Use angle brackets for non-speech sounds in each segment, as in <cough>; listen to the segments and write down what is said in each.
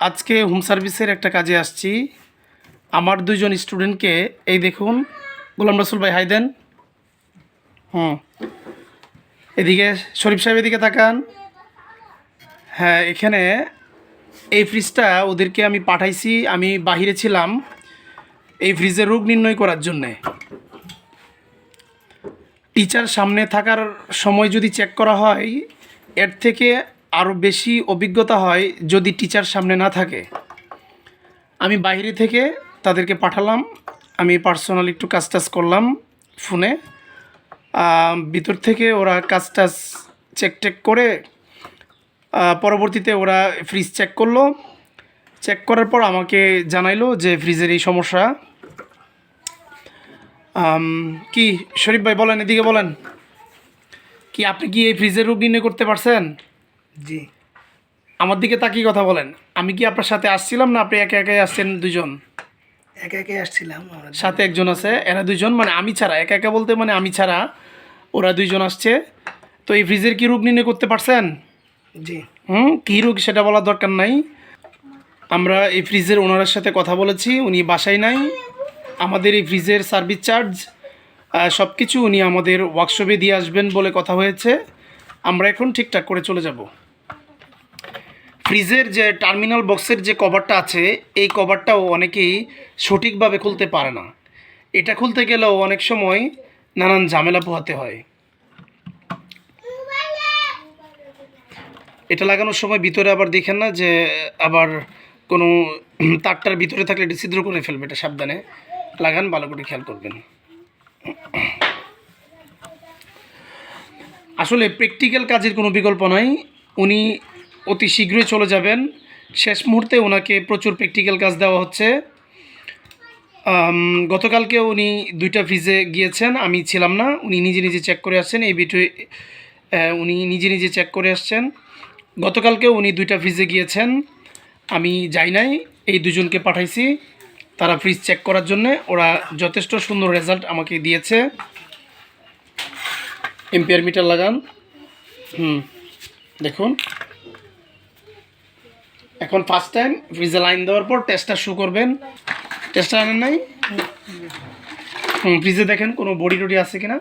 আজকে হোম সার্ভিসের একটা কাজে আসছি। আমার দুইজন স্টুডেন্টকে, এই দেখুন, গোলাম রসুল ভাই, হাই দেন। হুম। এদিকে শরীফ সাহেব এদিকে তাকান। হ্যাঁ এখানে এই ফ্রিজটা ওদেরকে আমি পাঠাইছি, আমি বাহিরে ছিলাম এই ফ্রিজের রোগ নির্ণয় করার জন্যে। টিচার সামনে থাকার সময় যদি চেক করা হয়, এর থেকে আরও বেশি অভিজ্ঞতা হয় যদি টিচার সামনে না থাকে। আমি বাইরে থেকে তাদেরকে পাঠালাম, আমি পার্সোনাল একটু কাজ টাজ করলাম ফোনে ভিতর থেকে ওরা কাজ টাজ চেক টেক করে পরবর্তীতে ওরা ফ্রিজ চেক করল। চেক করার পর আমাকে জানাইলো যে ফ্রিজের এই সমস্যা। কি শরীফ ভাই বলেন, এদিকে বলেন। কি আপনি কি এই ফ্রিজের রোগ নির্ণয় করতে পারছেন? জি। আমার দিকে তাকিয়ে কথা বলেন। আমি কি আপনার সাথে আসছিলাম না আপনি একে একে আসছেন দুজন একে একে আসছিলাম সাথে একজন আছে এরা দুজন মানে আমি ছাড়া। একা একা বলতে মানে আমি ছাড়া। ওরা দুইজন আসছে। তো এই ফ্রিজের কি রোগ নির্ণয় করতে পারছেন? জি। হুম কী রোগ সেটা বলার দরকার নাই। আমরা এই ফ্রিজের ওনারের সাথে কথা বলেছি উনি বাসায় নাই। আমাদের এই ফ্রিজের সার্ভিস চার্জ সব কিছু উনি আমাদের ওয়ার্কশপে দিয়ে আসবেন বলে কথা হয়েছে। আমরা এখন ঠিকঠাক করে চলে যাব। ফ্রিজের যে টার্মিনাল বক্সের যে কভারটা আছে, এই কভারটাও অনেকেই সঠিকভাবে খুলতে পারে না। এটা খুলতে গেলেও অনেক সময় নানান ঝামেলা পোহাতে হয়। এটা লাগানোর সময় ভিতরে আবার দেখেন না যে, আবার কোনো তারটার ভিতরে থাকলে এটা ছিদ্র করে ফেলবে, এটা সাবধানে লাগান, ভালো করে খেয়াল করবেন। আসলে প্র্যাকটিক্যাল কাজের কোনো বিকল্প নাই। উনি অতি শীঘ্রই চলে যাবেন। শেষ মুহূর্তে ওনাকে প্রচুর প্র্যাকটিক্যাল কাজ দেওয়া হচ্ছে। গতকালকে উনি দুইটা ফ্রিজে গিয়েছেন, আমি ছিলাম না, উনি নিজে নিজে চেক করে আসছেন, এই ভিডিও উনি নিজে নিজে চেক করে আসছেন। গতকালকে উনি দুইটা ফ্রিজে গিয়েছেন, আমি যাই নাই, এই দুজনকে পাঠাইছি, তারা ফ্রিজ চেক করার জন্য, ওরা যথেষ্ট সুন্দর রেজাল্ট আমাকে দিয়েছে। এম্পিয়ার মিটার লাগান। হুম, দেখুন। এখন ফার্স্ট টাইম ফ্রিজে লাইন দেওয়ার পর টেস্টটা শু করবেন। টেস্টটা আনেন নাই? হুম ফ্রিজে দেখেন কোনো বডি টডি আছে কিনা।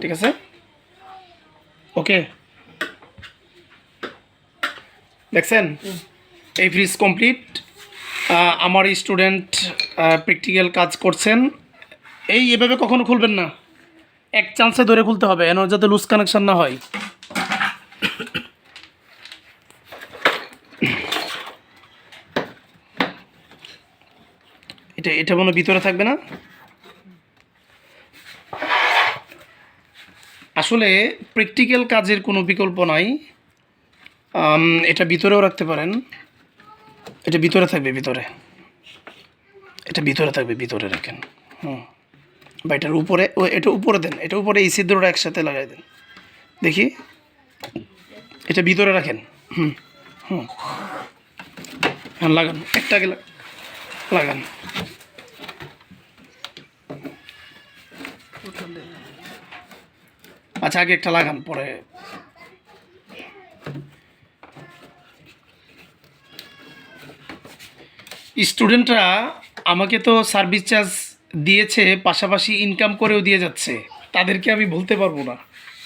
ঠিক আছে? ওকে দেখছেন? এই ফ্রিজ কমপ্লিট আমার স্টুডেন্ট প্র্যাকটিক্যাল কাজ করছেন। এই এভাবে কখনো খুলবেন না। এক চান্সে ধরে খুলতে হবে, এন যাতে লুজ কানেকশান না হয়। এটা এটা মনে ভিতরে থাকবে না? আসলে প্র্যাকটিক্যাল কাজের কোনো বিকল্প নাই। এটা ভিতরেও রাখতে পারেন। এটা ভিতরে থাকবে, ভিতরে। এটা ভিতরে থাকবে, ভিতরে রাখেন। হুম। বা এটার উপরে, ও, এটা উপরে দেন। এটা উপরে এই ছিদ্রটা একসাথে লাগাই দেন। দেখি। এটা ভিতরে রাখেন। হুম হুম। হ্যাঁ লাগান। একটা আগে লাগান। আচ্ছা আগে একটা লাগান, পরে। স্টুডেন্টরা আমাকে তো সার্ভিস চার্জ দিয়েছে, পাশাপাশি ইনকাম করেও দিয়ে যাচ্ছে। তাদেরকে আমি বলতে পারব না।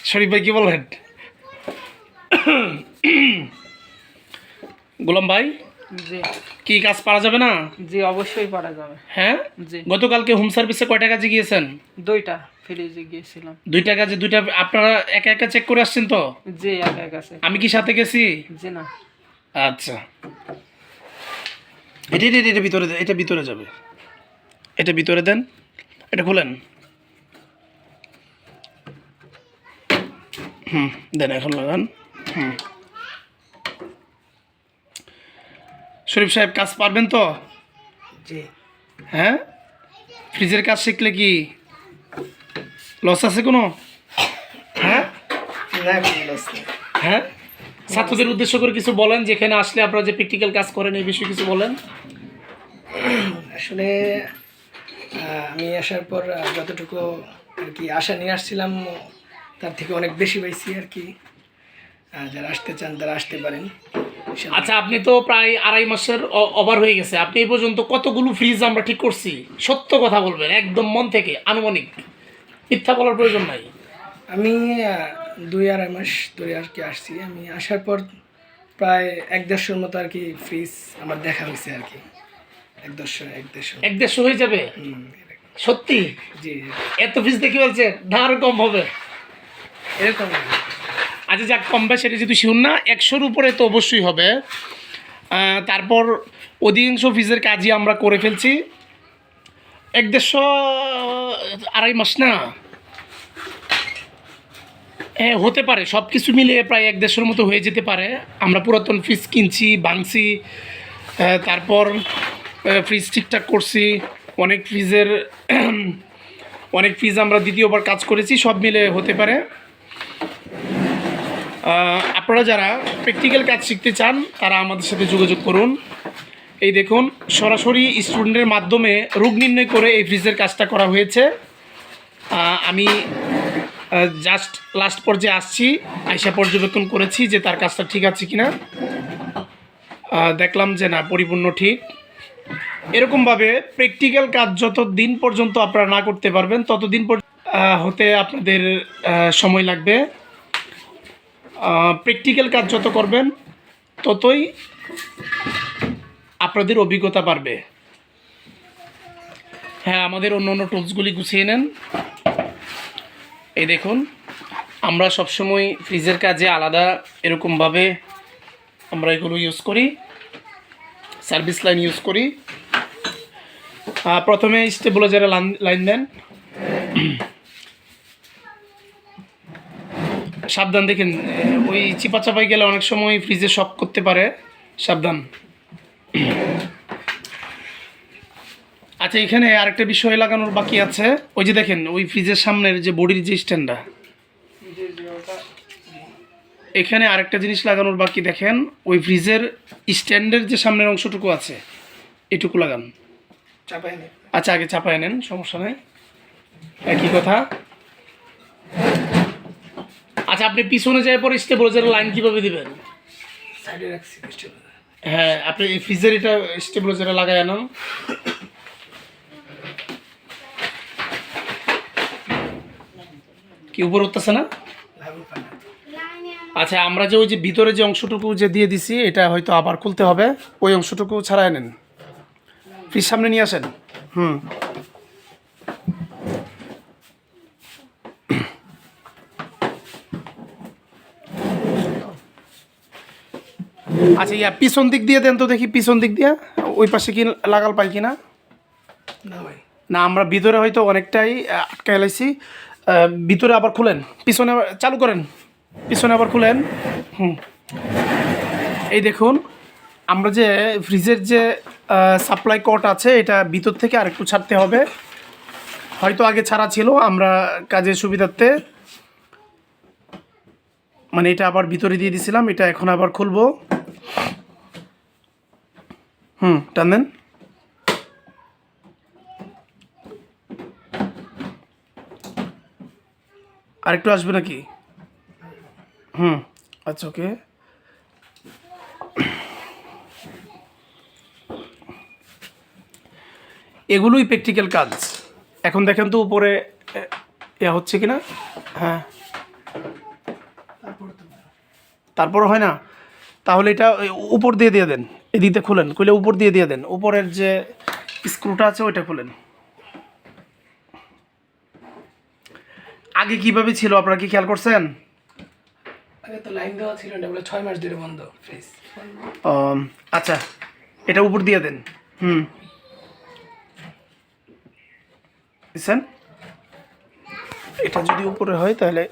শরীফ ভাই, কি বলেন <coughs> গোলাম ভাই? জি। কি কাজ পারা যাবে না? জি অবশ্যই পারা যাবে। হ্যাঁ? জি। গতকালকে হোম সার্ভিসে কয়টা কাজে গিয়েছেন? দুইটা ফ্রিজে গিয়েছিলাম। দুইটা কাজে দুইটা আপনারা একা একা চেক করে আসছেন তো? জি একা একা আমি কি সাথে গেছি? জি না। আচ্ছা। এটা এটা এটা ভিতরে এটা ভিতরে যাবে। এটা ভিতরে দেন। এটা খুলেন। হুম দেন এখন লাগান। হুম। শরীফ সাহেব কাজ পারবেন তো? জি। হ্যাঁ? ফ্রিজের কাজ শিখলে কি লস আছে কোনো? হ্যাঁ। হ্যাঁ? ছাত্রদের উদ্দেশ্য করে কিছু বলেন যেখানে আসলে আপনারা যে প্র্যাকটিক্যাল কাজ করেন এই বিষয়ে কিছু বলেন। আসলে আমি আসার পর যতটুকু আর কি আশা নিয়ে আসছিলাম তার থেকে অনেক বেশি পাইছি আর কি। যারা আসতে চান তারা আসতে পারেন। আচ্ছা আপনি তো প্রায় আড়াই মাসের ওভার হয়ে গেছে। আপনি এই পর্যন্ত কতগুলো ফ্রিজ আমরা ঠিক করছি? সত্য কথা বলবেন একদম মন থেকে আনুমানিক। মিথ্যা বলার প্রয়োজন নাই। আমি দুই আড়াই মাস ধরে আর কি আসছি। আমি আসার পর প্রায় এক দেড়শোর মতো আর কি ফ্রিজ আমার দেখা হয়েছে আর কি। এক দেড়শো এক দেড়শো। এক দেড়শো হয়ে যাবে? সত্যি? জি। এত ফ্রিজ দেখি বলছে আরও কম হবে। এরকম। আচ্ছা যাক, কম বেশ সেটা যেহেতু শিউর না, একশোর উপরে তো অবশ্যই হবে। তারপর অধিকাংশ ফিজের কাজই আমরা করে ফেলছি। এক দেড়শো আড়াই মাস না? হ্যাঁ হতে পারে সব কিছু মিলিয়ে প্রায় এক দেড়শোর মতো হয়ে যেতে পারে। আমরা পুরাতন ফ্রিজ কিনছি ভাঙছি তারপর ফ্রিজ ঠিকঠাক করছি, অনেক ফ্রিজের <clears throat> অনেক ফ্রিজ আমরা দ্বিতীয়বার কাজ করেছি, সব মিলে হতে পারে। আপনারা যারা প্র্যাকটিক্যাল কাজ শিখতে চান, তারা আমাদের সাথে যোগাযোগ করুন। এই দেখুন, সরাসরি স্টুডেন্টের মাধ্যমে রোগ নির্ণয় করে এই ফ্রিজের কাজটা করা হয়েছে। আমি জাস্ট লাস্ট পর্যায়ে আসছি, আইসা পর্যবেক্ষণ করেছি যে তার কাজটা ঠিক আছে কিনা। দেখলাম যে না, পরিপূর্ণ ঠিক। এরকমভাবে প্র্যাকটিক্যাল কাজ যত দিন পর্যন্ত আপনারা না করতে পারবেন, ততদিন পর্যন্ত হতে আপনাদের সময় লাগবে। প্র্যাকটিক্যাল কাজ যত করবেন, ততই আপনাদের অভিজ্ঞতা বাড়বে। হ্যাঁ আমাদের অন্য অন্য টুলসগুলি গুছিয়ে নেন। এই দেখুন, আমরা সবসময় ফ্রিজের কাজে আলাদা এরকমভাবে আমরা এগুলো ইউজ করি সার্ভিস লাইন ইউজ করি। প্রথমে স্টেবিলাইজারে লাইন দেন। সাবধান দেখেন ওই চিপা চাপাই গেলে অনেক সময় ফ্রিজে শক করতে পারে। সাবধান। আচ্ছা এখানে আরেকটা বিষয় লাগানোর বাকি আছে। ওই যে দেখেন ওই ফ্রিজের সামনের যে বডির যে স্ট্যান্ডটা। এখানে আরেকটা জিনিস লাগানোর বাকি দেখেন ওই ফ্রিজের স্ট্যান্ডের যে সামনের অংশটুকু আছে এটুকু লাগান। আচ্ছা আগে চাপায় নেন সমস্যা নেই। একই কথা। আচ্ছা আপনি পিছনে যাওয়ার পরে স্টেবিলাইজারের লাইন কীভাবে দিবেন? সাইডে রাখছি হ্যাঁ আপনি এই ফ্রিজের এটা স্টেবিলাইজারে লাগাই আনান। কি উপর উঠতেছে না? আচ্ছা আমরা যে ওই যে ভিতরে যে অংশটুকু যে দিয়ে দিছি এটা হয়তো আবার খুলতে হবে। ওই অংশটুকু ছাড়াই নেন ফ্রিজ সামনে নিয়ে আসেন। হুম। আচ্ছা ইয়া পিছন দিক দিয়ে দেন তো দেখি পিছন দিক দিয়ে। ওই পাশে কি লাগাল পাই কিনা? না ভাই। না আমরা ভিতরে হয়তো অনেকটাই আহ, আটকে এলাইছি আহ, ভিতরে আবার খুলেন। পিছনে চালু করেন। পিছনে আবার খুলেন। হুম। এই দেখুন আমরা যে ফ্রিজের যে সাপ্লাই কট আছে এটা ভিতর থেকে আরেকটু ছাড়তে হবে। হয়তো আগে ছাড়া ছিল আমরা কাজের সুবিধার্থে। মানে এটা আবার ভিতরে দিয়ে দিছিলাম এটা এখন আবার খুলবো। হুম, টান দেন। আরেকটু আসবে নাকি? হুম আচ্ছা ওকে। এগুলোই প্র্যাকটিক্যাল কাজ এখন দেখেন তো উপরে ইয়া হচ্ছে কিনা? হ্যাঁ। তারপর হয় না? তাহলে এটা উপর দিয়ে দিয়ে দেন এদিকে খুলেন খুলে উপর দিয়ে দিয়ে দেন উপরের যে স্ক্রুটা আছে ওইটা খুলেন। আগে কীভাবে ছিল আপনারা কি খেয়াল করছেন? আগে তো লাইন দেওয়া ছিল না বলে ছয় মাস ধরে বন্ধ ফ্রিজ। আচ্ছা এটা উপর দিয়ে দেন হুম। বুঝছেন এটা যদি উপরে হয় তাহলে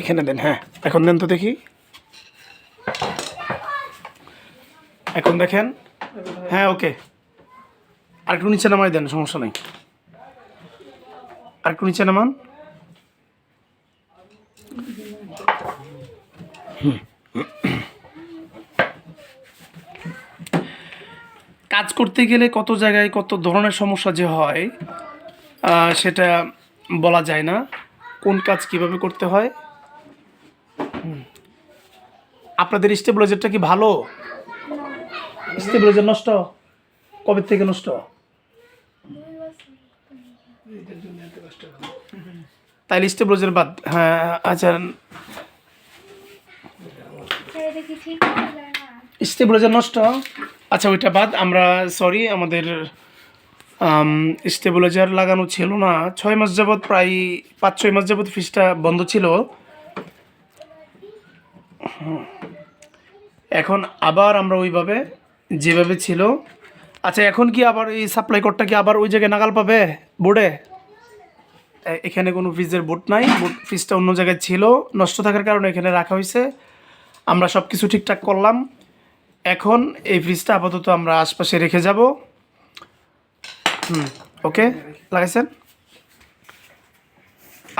এখানে দেন হ্যাঁ এখন দেন তো দেখি। এখন দেখেন। হ্যাঁ ওকে। আরেকটু নিচে নামাই দেন, সমস্যা নেই। আরেকটু নিচে নামান। কাজ করতে গেলে কত জায়গায় কত ধরনের সমস্যা যে হয় সেটা বলা যায় না। কোন কাজ কীভাবে করতে হয়। আপনাদের স্টেবিলাইজারটা কি ভালো? স্টেবিলাইজার নষ্ট? কবে থেকে নষ্ট? তাইলে স্টেবিলাইজার বাদ হ্যাঁ আচ্ছা। স্টেবিলাইজার নষ্ট? আচ্ছা ওইটা বাদ, আমরা সরি আমাদের স্টেবিলাইজার লাগানো ছিল না। ছয় মাস যাবৎ প্রায় পাঁচ, ছয় মাস যাবৎ ফ্রিজটা বন্ধ ছিল। এখন আবার আমরা ওইভাবে যেভাবে ছিল। আচ্ছা এখন কি আবার এই সাপ্লাই কোডটা কি আবার ওই জায়গায় নাগাল পাবে বোর্ডে এখানে কোনো ফ্রিজের বোর্ড নাই বোর্ড ফ্রিজটা অন্য জায়গায় ছিল, নষ্ট থাকার কারণে এখানে রাখা হয়েছে। আমরা সব কিছু ঠিকঠাক করলাম। এখন এই ফ্রিজটা আপাতত আমরা আশপাশে রেখে যাব। হুম, ওকে? লাগাইছেন?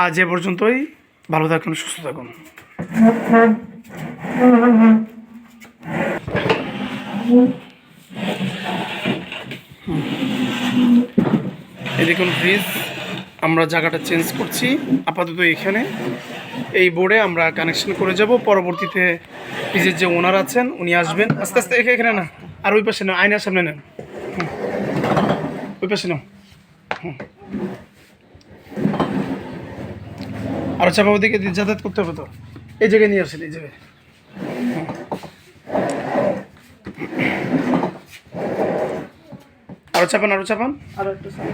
আজ এ পর্যন্তই। ভালো থাকুন, সুস্থ থাকুন। এই দেখুন ফ্রিজ, আমরা জায়গাটা চেঞ্জ করছি। আপাতত এখানে। এই বোর্ডে আমরা কানেকশন করে যাব। পরবর্তীতে ফ্রিজের যে ওনার আছেন, উনি আসবেন। আস্তে আস্তে এখে- এখানে না। আর ওই পাশে না আয়নার সামনে নেন। ওই পাশে নাও হুম। আরও চাপা ওদিকে যাতায়াত করতে হবে তো? এই জায়গায় নিয়ে আসেন, এই জায়গায়। আরও চাপান আরও চাপান আরও একটু সামনে।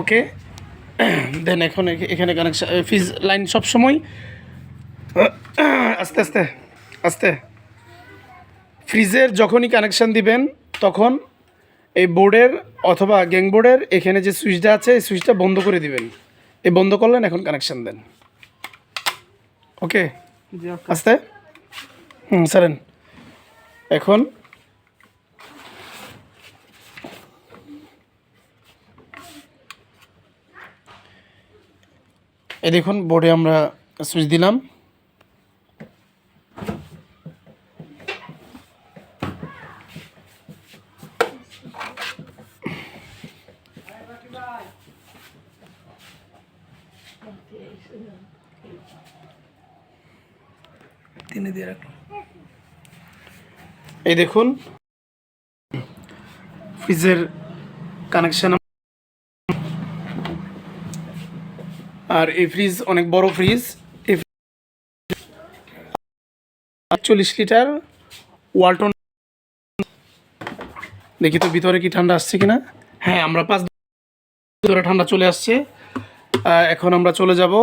ওকে। দেন এখন এখানে কানেকশন ফিজ লাইন সব সময়। আস্তে আস্তে আস্তে। ফ্রিজের যখনই কানেকশন দিবেন তখন এই বোর্ডের অথবা গ্যাং বোর্ডের এখানে যে সুইচটা আছে এই সুইচটা বন্ধ করে দিবেন। এই বন্ধ করলেন এখন কানেকশন দেন। ওকে। আস্তে? হুম সারেন। এখন এই দেখুন বোর্ডে আমরা সুইচ দিলাম। তিনে দিয়ে রাখলাম এই দেখুন ফ্রিজের কানেকশন আর এই ফ্রিজ অনেক বড় ফ্রিজ এই লিটার ওয়ালটন দেখি তো ভিতরে কি ঠান্ডা আসছে কিনা। হ্যাঁ আমরা পাঁচ ধরে ঠান্ডা চলে আসছে। এখন আমরা চলে যাব